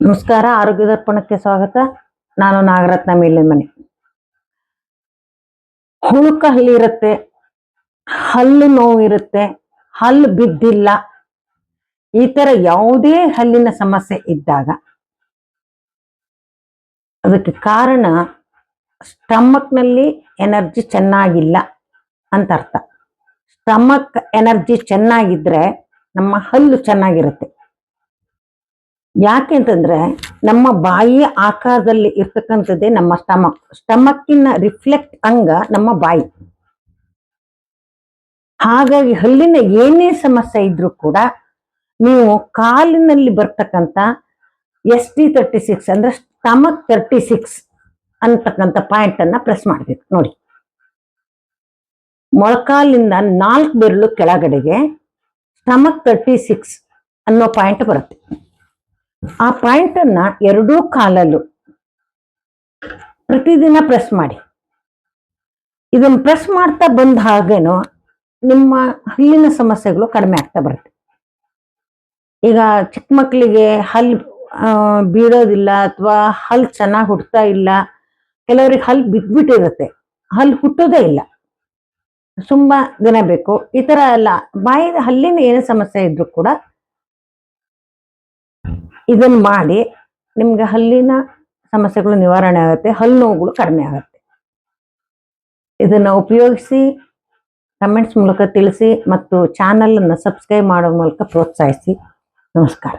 ನಮಸ್ಕಾರ, ಆರೋಗ್ಯ ದರ್ಪಣಕ್ಕೆ ಸ್ವಾಗತ. ನಾನು ನಾಗರತ್ನ ಮೇಲಿನ ಮನೆ ಹುಳುಕ ಹಲ್ಲಿರುತ್ತೆ ಹಲ್ಲು ನೋವು ಇರುತ್ತೆ, ಹಲ್ಲು ಬಿದ್ದಿಲ್ಲ, ಈ ತರ ಯಾವುದೇ ಹಲ್ಲಿನ ಸಮಸ್ಯೆ ಇದ್ದಾಗ ಅದಕ್ಕೆ ಕಾರಣ ಸ್ಟಮಕ್ನಲ್ಲಿ ಎನರ್ಜಿ ಚೆನ್ನಾಗಿಲ್ಲ ಅಂತ ಅರ್ಥ. ಸ್ಟಮಕ್ ಎನರ್ಜಿ ಚೆನ್ನಾಗಿದ್ರೆ ನಮ್ಮ ಹಲ್ಲು ಚೆನ್ನಾಗಿರುತ್ತೆ. ಯಾಕೆ ಅಂತಂದ್ರೆ ನಮ್ಮ ಬಾಯಿಯ ಆಕಾರದಲ್ಲಿ ಇರ್ತಕ್ಕಂಥದ್ದೇ ನಮ್ಮ ಸ್ಟಮಕ್. ಸ್ಟಮಕ್ಕಿನ ರಿಫ್ಲೆಕ್ಟ್ ಅಂಗ ನಮ್ಮ ಬಾಯಿ. ಹಾಗಾಗಿ ಹಲ್ಲಿನ ಏನೇ ಸಮಸ್ಯೆ ಇದ್ರೂ ಕೂಡ ನೀವು ಕಾಲಿನಲ್ಲಿ ಬರ್ತಕ್ಕಂಥ ಎಸ್ ಟಿ ತರ್ಟಿ ಸಿಕ್ಸ್ ಅಂದ್ರೆ ಸ್ಟಮಕ್ ತರ್ಟಿ ಸಿಕ್ಸ್ ಅಂತಕ್ಕಂಥ ಪಾಯಿಂಟ್ ಅನ್ನ ಪ್ರೆಸ್ ಮಾಡ್ಬೇಕು. ನೋಡಿ. ಮೊಳಕಾಲಿಂದ ನಾಲ್ಕು ಬೆರಳು ಕೆಳಗಡೆಗೆ ಸ್ಟಮಕ್ ತರ್ಟಿ ಸಿಕ್ಸ್ ಅನ್ನೋ ಪಾಯಿಂಟ್ ಬರುತ್ತೆ. ಆ ಪಾಯಿಂಟ್ ಅನ್ನ ಎರಡೂ ಕಾಲಲ್ಲೂ ಪ್ರತಿದಿನ ಪ್ರೆಸ್ ಮಾಡಿ. ಇದನ್ನ ಪ್ರೆಸ್ ಮಾಡ್ತಾ ಬಂದ ಹಾಗೇನೋ ನಿಮ್ಮ ಹಲ್ಲಿನ ಸಮಸ್ಯೆಗಳು ಕಡಿಮೆ ಆಗ್ತಾ ಬರುತ್ತೆ. ಈಗ ಚಿಕ್ಕ ಮಕ್ಕಳಿಗೆ ಹಲ್ಲು ಬೀಳೋದಿಲ್ಲ ಅಥವಾ ಹಲ್ಲು ಚೆನ್ನಾಗಿ ಹುಟ್ತಾ ಇಲ್ಲ, ಕೆಲವರಿಗೆ ಹಲ್ಲು ಬಿದ್ಬಿಟ್ಟಿರುತ್ತೆ. ಹಲ್ಲು ಹುಟ್ಟೋದೇ ಇಲ್ಲ. ತುಂಬಾ ದಿನ ಬೇಕು. ಈ ತರ ಎಲ್ಲ ಬಾಯಿ ಹಲ್ಲಿನ ಏನೇ ಸಮಸ್ಯೆ ಇದ್ರು ಕೂಡ ಇದನ್ನ ಮಾಡಿ ನಿಮ್ಗೆ ಹಲ್ಲಿನ ಸಮಸ್ಯೆಗಳು ನಿವಾರಣೆ ಆಗುತ್ತೆ, ಹಲ್ಲು ನೋವುಗಳು ಕಡಿಮೆ ಆಗುತ್ತೆ. ಇದನ್ನ ಉಪಯೋಗಿಸಿ ಕಮೆಂಟ್ಸ್ ಮೂಲಕ ತಿಳಿಸಿ ಮತ್ತು ಚಾನಲ್ ಅನ್ನ ಸಬ್ಸ್ಕ್ರೈಬ್ ಮಾಡೋ ಮೂಲಕ ಪ್ರೋತ್ಸಾಹಿಸಿ. ನಮಸ್ಕಾರ.